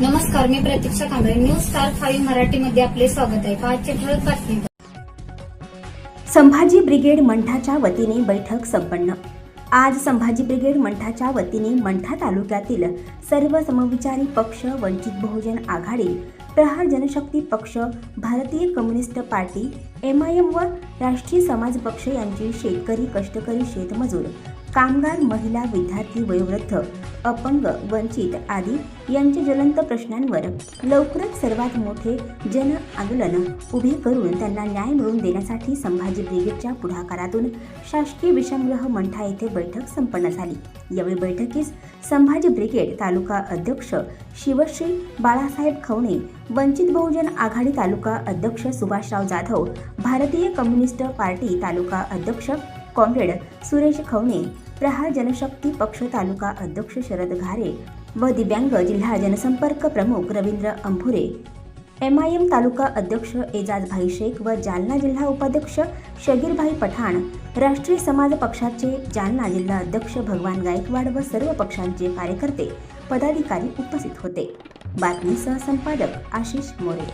नमस्कार Pratiksha Kamble. News star five मराठीमध्ये आपले स्वागत आहे. पाचशे ठळक बातमी संभाजी ब्रिगेड मंठाच्या वतीने बैठक संपन्न. आज संभाजी ब्रिगेड मंठाच्या वतीने मंठा तालुक्यातील सर्व समविचारी पक्ष वंचित बहुजन आघाडी Prahar Janshakti Paksha Bharatiya communist party M I M व राष्ट्रीय समाज पक्ष यांची शेतकरी कष्टकरी शेतमजूर कामगार महिला विद्यार्थी वयोवृद्ध अपंग वंचित आदी यांच्या ज्वलंत प्रश्नांवर लवकरच सर्वात मोठे जन आंदोलन उभे करून त्यांना न्याय मिळवून देण्यासाठी संभाजी ब्रिगेडच्या पुढाकारातून शासकीय विश्रामगृह मंठा येथे बैठक संपन्न झाली. यावेळी बैठकीस संभाजी ब्रिगेड तालुका अध्यक्ष शिवश्री बाळासाहेब खवणे वंचित बहुजन आघाडी तालुका अध्यक्ष सुभाषराव जाधव भारतीय कम्युनिस्ट पार्टी तालुका अध्यक्ष कॉम्रेड सुरेश खवणे प्रहार जनशक्ती पक्ष तालुका अध्यक्ष शरद घारे व दिव्यांग जिल्हा जनसंपर्क प्रमुख Ravindra Ambhure. M I M तालुका अध्यक्ष एजाजभाई शेख व जालना जिल्हा उपाध्यक्ष शगीरभाई पठाण राष्ट्रीय समाज पक्षाचे जालना जिल्हा अध्यक्ष भगवान गायकवाड व सर्व पक्षांचे कार्यकर्ते पदाधिकारी उपस्थित होते. बातमीसह संपादक आशिष मोरे.